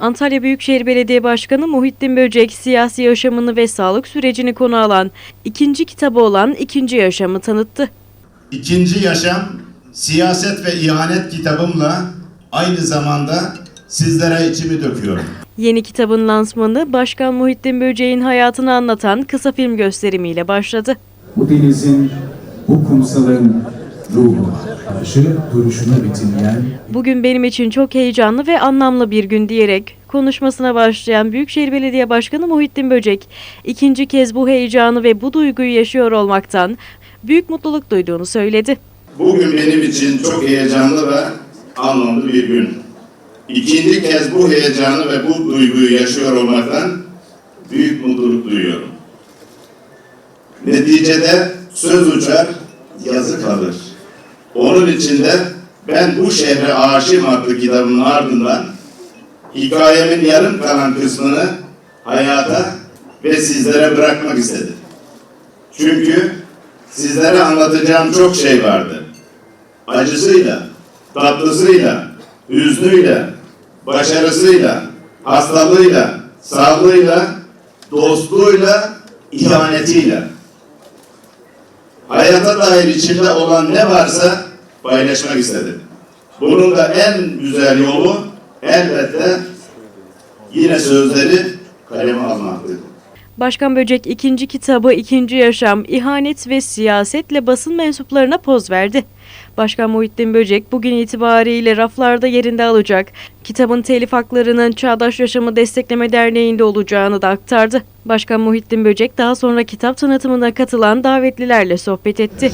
Antalya Büyükşehir Belediye Başkanı Muhittin Böcek siyasi yaşamını ve sağlık sürecini konu alan ikinci kitabı olan İkinci Yaşamı tanıttı. İkinci Yaşam, Siyaset ve İhanet kitabımla aynı zamanda sizlere içimi döküyorum. Yeni kitabın lansmanı Başkan Muhittin Böcek'in hayatını anlatan kısa film gösterimiyle başladı. Bu denizin, bu kumsalın ruhu, karşı duruşunu betimleyen Bugün benim için çok heyecanlı ve anlamlı bir gün diyerek konuşmasına başlayan Büyükşehir Belediye Başkanı Muhittin Böcek, ikinci kez bu heyecanı ve bu duyguyu yaşıyor olmaktan büyük mutluluk duyduğunu söyledi. Bugün benim için çok heyecanlı ve anlamlı bir gün. İkinci kez bu heyecanı ve bu duyguyu yaşıyor olmaktan büyük mutluluk duyuyorum. Neticede söz uçar, yazı kalır. Onun için de ben bu şehre aşığım adlı kitabımın ardından hikayemin yarım kalan kısmını hayata ve sizlere bırakmak istedim. Çünkü sizlere anlatacağım çok şey vardı. Acısıyla, tatlısıyla, hüznüyle, başarısıyla, hastalığıyla, sağlığıyla, dostluğuyla, ihanetiyle. Hayata dair içinde olan ne varsa paylaşmak istedim. Bunun da en güzel yolu elbette yine sözleri kaleme almaktır. Başkan Böcek ikinci kitabı İkinci Yaşam, İhanet ve Siyasetle basın mensuplarına poz verdi. Başkan Muhittin Böcek bugün itibariyle raflarda yerinde alacak. Kitabın telif haklarının Çağdaş Yaşamı Destekleme Derneği'nde olacağını da aktardı. Başkan Muhittin Böcek daha sonra kitap tanıtımına katılan davetlilerle sohbet etti.